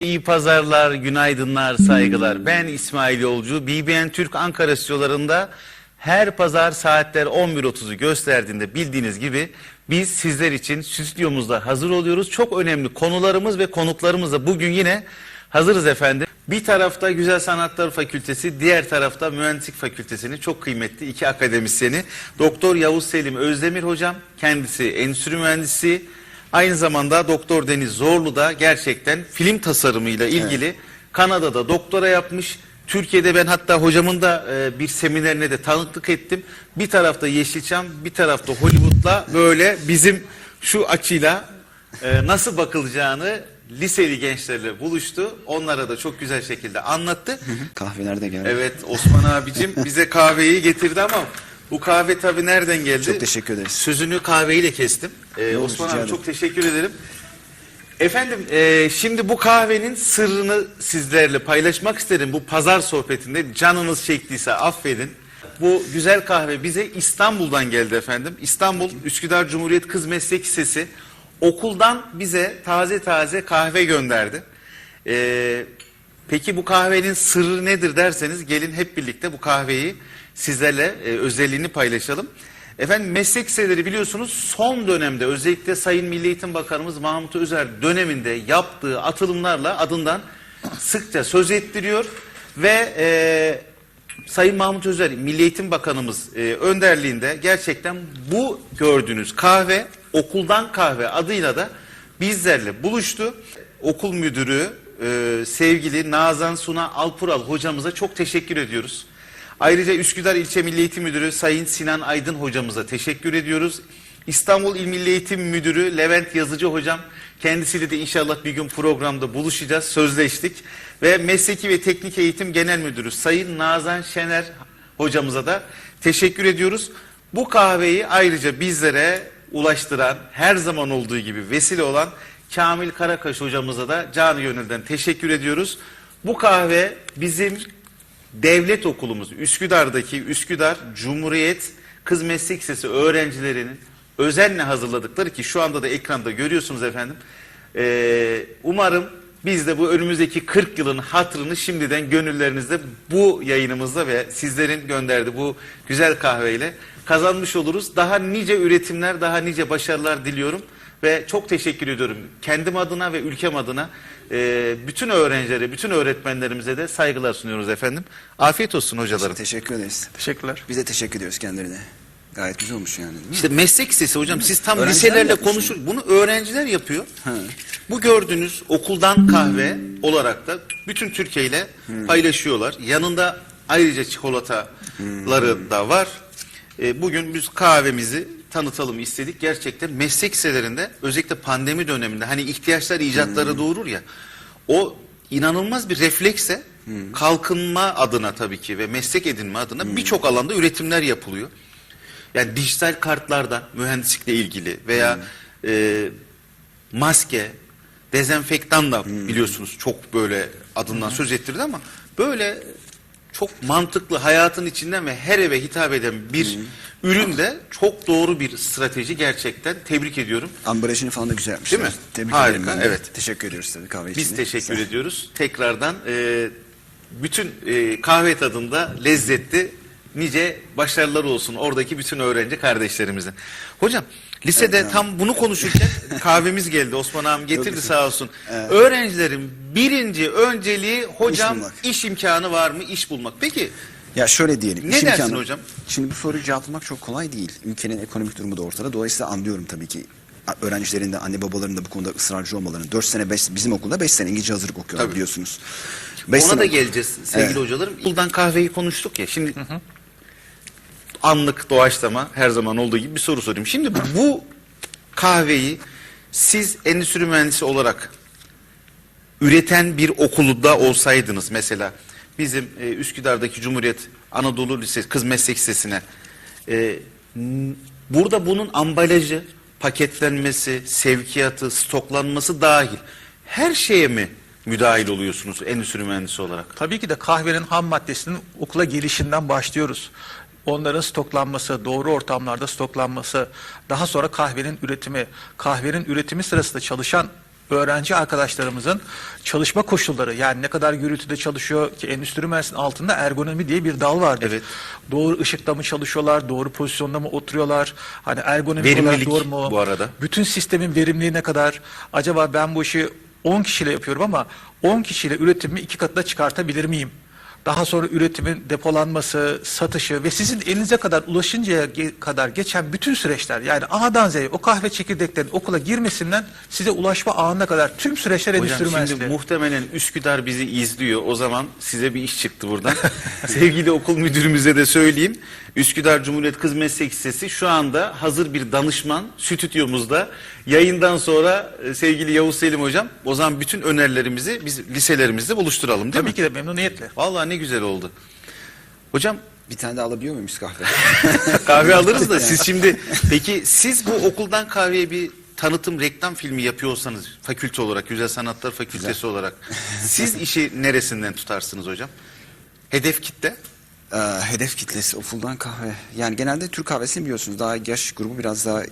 İyi pazarlar, günaydınlar, saygılar. Ben İsmail Yolcu. BBN Türk Ankara stüdyolarında her pazar saatler 11.30'u gösterdiğinde bildiğiniz gibi biz sizler için stüdyomuzda hazır oluyoruz. Çok önemli konularımız ve konuklarımızla bugün yine hazırız efendim. Bir tarafta Güzel Sanatlar Fakültesi, diğer tarafta Mühendislik Fakültesi'nin çok kıymetli iki akademisyeni. Doktor Yavuz Selim Özdemir hocam, kendisi endüstri mühendisi, Aynı zamanda Doktor Deniz Zorlu da gerçekten film tasarımıyla ilgili Kanada'da doktora yapmış. Türkiye'de ben hatta hocamın da e, bir seminerine de tanıklık ettim. Bir tarafta Yeşilçam, bir tarafta Hollywood'la böyle bizim şu açıyla e, nasıl bakılacağını liseli gençlerle buluştu. Onlara da çok güzel şekilde anlattı. Kahveler de geldi. Evet Osman abicim bize kahveyi getirdi ama bu kahve tabii nereden geldi? Çok teşekkür ederiz. Sözünü kahveyle kestim. Ee, Yok, Osman rica abi ederim. çok teşekkür ederim. Efendim e, şimdi bu kahvenin sırrını sizlerle paylaşmak isterim. Bu pazar sohbetinde canınız çektiyse affedin. Bu güzel kahve bize İstanbul'dan geldi efendim. İstanbul Üsküdar Cumhuriyet Kız Meslek Lisesi okuldan bize taze taze kahve gönderdi. Ee, peki bu kahvenin sırrı nedir derseniz gelin hep birlikte bu kahveyi sizlerle e, özelliğini paylaşalım. Efendim meslek liseleri biliyorsunuz son dönemde özellikle Sayın Milli Eğitim Bakanımız Mahmut Özer döneminde yaptığı atılımlarla adından sıkça söz ettiriyor ve e, Sayın Mahmut Özer Milli Eğitim Bakanımız e, önderliğinde gerçekten bu gördüğünüz kahve okuldan kahve adıyla da bizlerle buluştu. Okul müdürü e, sevgili Nazan Suna Alpural hocamıza çok teşekkür ediyoruz. Ayrıca Üsküdar İlçe Milli Eğitim Müdürü Sayın Sinan Aydın hocamıza teşekkür ediyoruz. İstanbul İl Milli Eğitim Müdürü Levent Yazıcı hocam kendisiyle de inşallah bir gün programda buluşacağız, sözleştik. Ve Mesleki ve Teknik Eğitim Genel Müdürü Sayın Nazan Şener hocamıza da teşekkür ediyoruz. Bu kahveyi ayrıca bizlere ulaştıran, her zaman olduğu gibi vesile olan Kamil Karakaş hocamıza da canı gönülden teşekkür ediyoruz. Bu kahve bizim devlet okulumuz Üsküdar'daki Üsküdar Cumhuriyet Kız Meslek Lisesi öğrencilerinin özenle hazırladıkları ki şu anda da ekranda görüyorsunuz efendim. Ee, umarım biz de bu önümüzdeki 40 yılın hatrını şimdiden gönüllerinizde bu yayınımızda ve sizlerin gönderdiği bu güzel kahveyle kazanmış oluruz. Daha nice üretimler, daha nice başarılar diliyorum ve çok teşekkür ediyorum. Kendim adına ve ülkem adına e, bütün öğrencilere, bütün öğretmenlerimize de saygılar sunuyoruz efendim. Afiyet olsun hocalarım. Teşekkür ederiz. Teşekkürler. Biz de teşekkür ediyoruz kendilerine. Gayet güzel olmuş yani değil mi? İşte meslek lisesi hocam siz tam Öğrenciler liselerle yapmış konuşur. Bunu öğrenciler yapıyor. Bu gördüğünüz okuldan kahve olarak da bütün Türkiye ile paylaşıyorlar. Yanında ayrıca çikolataları da var. E, bugün biz kahvemizi tanıtalım istedik. Gerçekten meslek liselerinde özellikle pandemi döneminde hani ihtiyaçlar icatları doğurur ya. O inanılmaz bir reflekse kalkınma adına tabii ki ve meslek edinme adına birçok alanda üretimler yapılıyor. Yani dijital kartlardan mühendislikle ilgili veya e, maske, dezenfektan da biliyorsunuz çok böyle adından söz ettirdi ama böyle çok mantıklı hayatın içinden ve her eve hitap eden bir ürün de çok doğru bir strateji gerçekten tebrik ediyorum. Ambalajını falan da güzel yapmışlar. Değil mi? Tebrik Harika, ederim ben de. evet. Teşekkür ediyoruz tabii kahve için. Biz teşekkür ediyoruz. Tekrardan e, bütün e, kahve tadında lezzetli nice başarılar olsun oradaki bütün öğrenci kardeşlerimizin. Hocam lisede tam bunu konuşurken kahvemiz geldi. Osman ağam getirdi sağ olsun. Öğrencilerin birinci önceliği hocam bulmak. iş imkanı var mı iş bulmak. Peki Ya şöyle diyelim. Ne iş dersin imkanı- hocam? Şimdi bu soruyu cevaplamak çok kolay değil. Ülkenin ekonomik durumu da ortada. Dolayısıyla anlıyorum tabii ki öğrencilerin de anne babaların da bu konuda ısrarcı olmalarını. 4 sene beş, bizim okulda 5 sene İngilizce hazırlık okuyorlar Tabii. biliyorsunuz. Beş ona sene da geleceğiz sevgili Evet. hocalarım. Buradan kahveyi konuştuk ya. Şimdi anlık doğaçlama her zaman olduğu gibi bir soru sorayım. Şimdi bu kahveyi siz endüstri mühendisi olarak üreten bir okulda olsaydınız mesela bizim e, Üsküdar'daki Cumhuriyet Anadolu Lisesi Kız Meslek Lisesi'ne e, burada bunun ambalajı, paketlenmesi, sevkiyatı, stoklanması dahil her şeye mi müdahil oluyorsunuz endüstri mühendisi olarak? Tabii ki de kahvenin ham maddesinin okula gelişinden başlıyoruz. Onların stoklanması, doğru ortamlarda stoklanması, daha sonra kahvenin üretimi, kahvenin üretimi sırasında çalışan öğrenci arkadaşlarımızın çalışma koşulları yani ne kadar gürültüde çalışıyor ki endüstri mühendisliğinin altında ergonomi diye bir dal vardır. Evet. Doğru ışıkta mı çalışıyorlar, doğru pozisyonda mı oturuyorlar, hani ergonomik Verimlilik olarak doğru mu? bu arada. Bütün sistemin verimliliği ne kadar? Acaba ben bu işi 10 kişiyle yapıyorum ama 10 kişiyle üretimimi iki katına çıkartabilir miyim? Daha sonra üretimin depolanması, satışı ve sizin elinize kadar ulaşıncaya kadar geçen bütün süreçler yani A'dan Z'ye o kahve çekirdeklerinin okula girmesinden size ulaşma anına kadar tüm süreçler Hocam endüstri şimdi muhtemelen Üsküdar bizi izliyor. O zaman size bir iş çıktı buradan. Sevgili okul müdürümüze de söyleyeyim. Üsküdar Cumhuriyet Kız Meslek Lisesi şu anda hazır bir danışman stüdyomuzda. Yayından sonra e, sevgili Yavuz Selim hocam o zaman bütün önerilerimizi biz liselerimizde buluşturalım değil Tabii mi? ki de memnuniyetle. Vallahi ne güzel oldu. Hocam Bir tane de alabiliyor muyuz kahve? kahve alırız da siz şimdi peki siz bu okuldan kahveye bir tanıtım reklam filmi yapıyorsanız fakülte olarak Güzel Sanatlar Fakültesi olarak siz işi neresinden tutarsınız hocam? Hedef kitle? Ee, hedef kitlesi okuldan kahve. Yani genelde Türk kahvesini biliyorsunuz. Daha yaş grubu biraz daha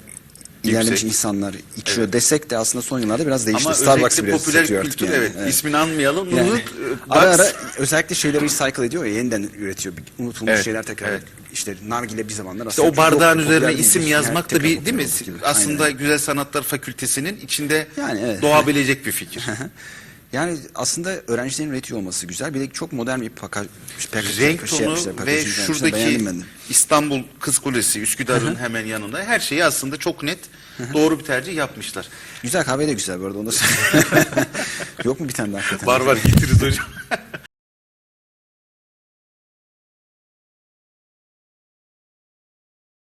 ilerlemiş insanlar içiyor desek de aslında son yıllarda biraz değişti. Ama Starbucks biraz popüler satıyor kültür artık yani. evet, ismini anmayalım. Yani, Nuzut, e, ara ara özellikle şeyleri recycle ediyor ya yeniden üretiyor. Unutulmuş Evet, şeyler tekrar evet. işte nargile bir zamanlar İşte aslında o bardağın üzerine isim yazmak da bir değil mi? Aslında Aynen. Güzel Sanatlar Fakültesi'nin içinde Yani evet. doğabilecek bir fikir. Yani aslında öğrencilerin üretiyor olması güzel. Bir de çok modern bir pakaj, pakaj Renk şey tonu yapmışlar, ve şuradaki. İstanbul Kız Kulesi Üsküdar'ın hemen yanında her şeyi aslında çok net doğru bir tercih yapmışlar. Güzel kahve de güzel bu arada. Onu da. Yok mu bir tane daha? Var var getiririz hocam.